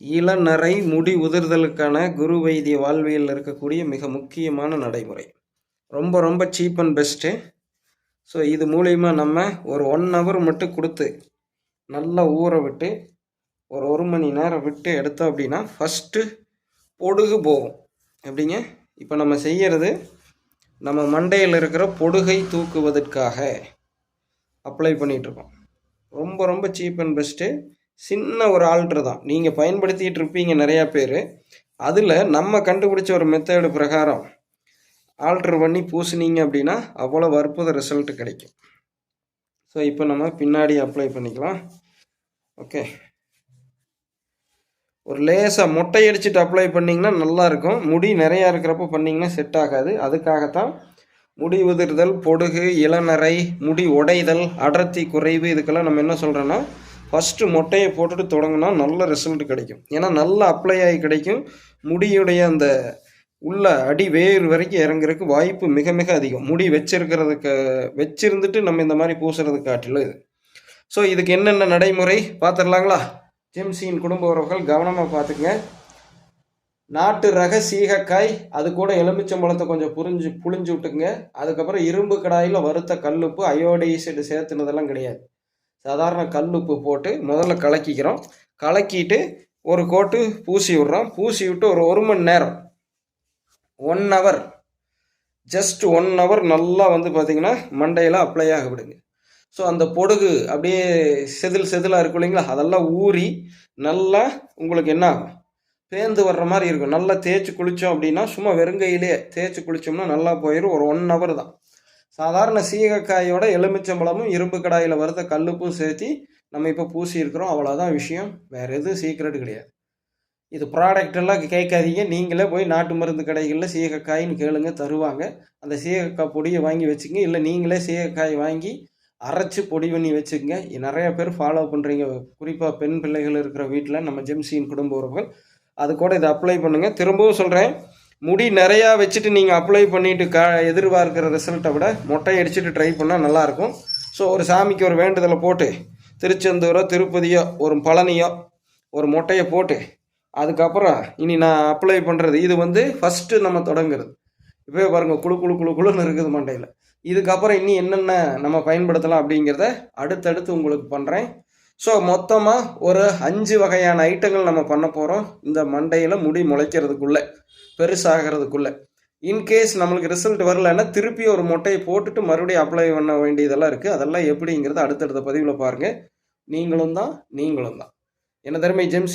இளநரை முடி உதிர்தலுக்கான குரு வைத்திய வாழ்வியலில் இருக்கக்கூடிய மிக முக்கியமான நடைமுறை. ரொம்ப ரொம்ப சீப் அண்ட் பெஸ்ட்டு ஸோ இது மூலிமா நம்ம ஒரு ஒன் ஹவர் மட்டும் கொடுத்து நல்லா ஊற விட்டு ஒரு ஒரு மணி நேரம் விட்டு எடுத்தோம் அப்படின்னா ஃபஸ்ட்டு பொடுகு போகும். எப்படிங்க? இப்போ நம்ம செய்கிறது நம்ம மண்டையில் இருக்கிற பொடுகை தூக்குவதற்காக அப்ளை பண்ணிகிட்ருக்கோம் ரொம்ப ரொம்ப சீப் அண்ட் பெஸ்ட்டு சின்ன ஒரு ஆல்ட்ரு தான். நீங்கள் பயன்படுத்திகிட்டு இருப்பீங்க நிறையா பேர். அதில் நம்ம கண்டுபிடிச்ச ஒரு மெத்தேடு பிரகாரம் ஆல்ட்ரு பண்ணி பூசுனீங்க அப்படின்னா அவ்வளோ அற்புத ரிசல்ட் கிடைக்கும். ஸோ இப்போ நம்ம பின்னாடி அப்ளை பண்ணிக்கலாம். ஓகே ஒரு லேசாக மொட்டை அடிச்சுட்டு அப்ளை பண்ணிங்கன்னா நல்லாயிருக்கும் முடி நிறையா இருக்கிறப்ப பண்ணிங்கன்னா செட் ஆகாது. அதுக்காகத்தான் முடி உதிர்தல் பொடுகு இளநரை முடி உடைதல் அடர்த்தி குறைவு இதுக்கெல்லாம் நம்ம என்ன சொல்கிறோன்னா ஃபஸ்ட்டு மொட்டையை போட்டுட்டு தொடங்கினா நல்ல ரிசல்ட் கிடைக்கும். ஏன்னா நல்ல அப்ளை ஆகி கிடைக்கும். முடியுடைய அந்த உள்ள அடி வேர் வரைக்கும் இறங்குறதுக்கு வாய்ப்பு மிக மிக அதிகம். முடி வச்சிருக்கிறதுக்கு வச்சிருந்துட்டு நம்ம இந்த மாதிரி பூசுறது காட்டிலும் இது. ஸோ இதுக்கு என்னென்ன நடைமுறை பார்த்துடலாங்களா? ஜெம்சியின் குடும்ப உறவுகள் கவனமாக பார்த்துக்குங்க. நாட்டு ரக சீகக்காய் அது கூட எலுமிச்சம்பழத்தை கொஞ்சம் புரிஞ்சு புளிஞ்சு விட்டுக்குங்க. அதுக்கப்புறம் இரும்பு கடாயில் வறுத்த கல்லுப்பு அயோடைசைடு சேர்த்துனதெல்லாம் கிடையாது. சாதாரண கல் உப்பு போட்டு முதல்ல கலக்கிக்கிறோம். கலக்கிட்டு ஒரு கோட்டு பூசி விட்றோம். பூசி விட்டு ஒரு ஒரு மணி நேரம். One hour just one hour நல்லா வந்து பார்த்திங்கன்னா மண்டையில் அப்ளை ஆக விடுங்க. ஸோ அந்த பொடுகு அப்படியே செதில் செதிலாக இருக்கும் இல்லைங்களா? அதெல்லாம் ஊறி நல்லா உங்களுக்கு என்ன ஆகும்? பேந்து வர்ற மாதிரி இருக்கும். நல்லா தேய்ச்சி குளித்தோம் அப்படின்னா சும்மா வெறுங்கையிலே தேய்ச்சி குளித்தோம்னா நல்லா போயிடும் ஒரு ஒன் ஹவர் தான். சாதாரண சீகக்காயோட எலுமிச்சம்பழமும் இரும்பு கடாயில் வறுத்த கல்லுப்பும் சேர்த்து நம்ம இப்போ பூசி இருக்கிறோம் அவ்வளோதான் விஷயம். வேறு எதுவும் சீக்ரெட் கிடையாது. இது ப்ராடக்ட் எல்லாம் கேட்காதீங்க. நீங்களே போய் நாட்டு மருந்து கடைகளில் சீகக்காயின்னு கேளுங்க தருவாங்க. அந்த சீகக்காய் பொடியை வாங்கி வச்சுங்க. இல்லை நீங்களே சீகக்காய் வாங்கி அரைச்சி பொடி பண்ணி வச்சுக்கோங்க நிறைய பேர் ஃபாலோ பண்ணுறீங்க குறிப்பாக பெண் பிள்ளைகள் இருக்கிற வீட்டில் நம்ம ஜெம்சியின் குடும்ப உறவுகள். அது கூட இதை அப்ளை பண்ணுங்கள் திரும்பவும் சொல்கிறேன் முடி நிறையா வச்சுட்டு நீங்கள் அப்ளை பண்ணிவிட்டு க எதிர்பார்க்கிற ரிசல்ட்டை விட மொட்டை அடிச்சுட்டு ட்ரை பண்ணால் நல்லாயிருக்கும். ஸோ ஒரு சாமிக்கு ஒரு வேண்டுதலை போட்டு திருச்செந்தூரோ திருப்பதியோ ஒரு பழனியோ ஒரு மொட்டையை போட்டு அதுக்கப்புறம் இனி நான் அப்ளை பண்ணுறது இது வந்து ஃபஸ்ட்டு நம்ம தொடங்குறது. இப்போ பாருங்கள் குழு குழு குழு குழுன்னு இருக்குது மண்டையில். இதுக்கப்புறம் இன்னும் என்னென்ன நம்ம பயன்படுத்தலாம் அப்படிங்கிறத அடுத்தடுத்து உங்களுக்கு பண்ணுறேன் ஸோ மொத்தமாக ஒரு அஞ்சு வகையான ஐட்டங்கள் நம்ம பண்ண போகிறோம் இந்த மண்டையில் முடி முளைக்கிறதுக்குள்ளே பெருசாகிறதுக்குள்ளே. இன்கேஸ் நம்மளுக்கு ரிசல்ட் வரலன்னா திருப்பி ஒரு மொட்டையை போட்டுட்டு மறுபடியும் அப்ளை பண்ண வேண்டியதெல்லாம் இருக்குது அதெல்லாம் எப்படிங்கிறத அடுத்தடுத்த பதிவில் பாருங்கள் நீங்களும் தான் நீங்களும் தான். என்ன திறமை ஜெம்சி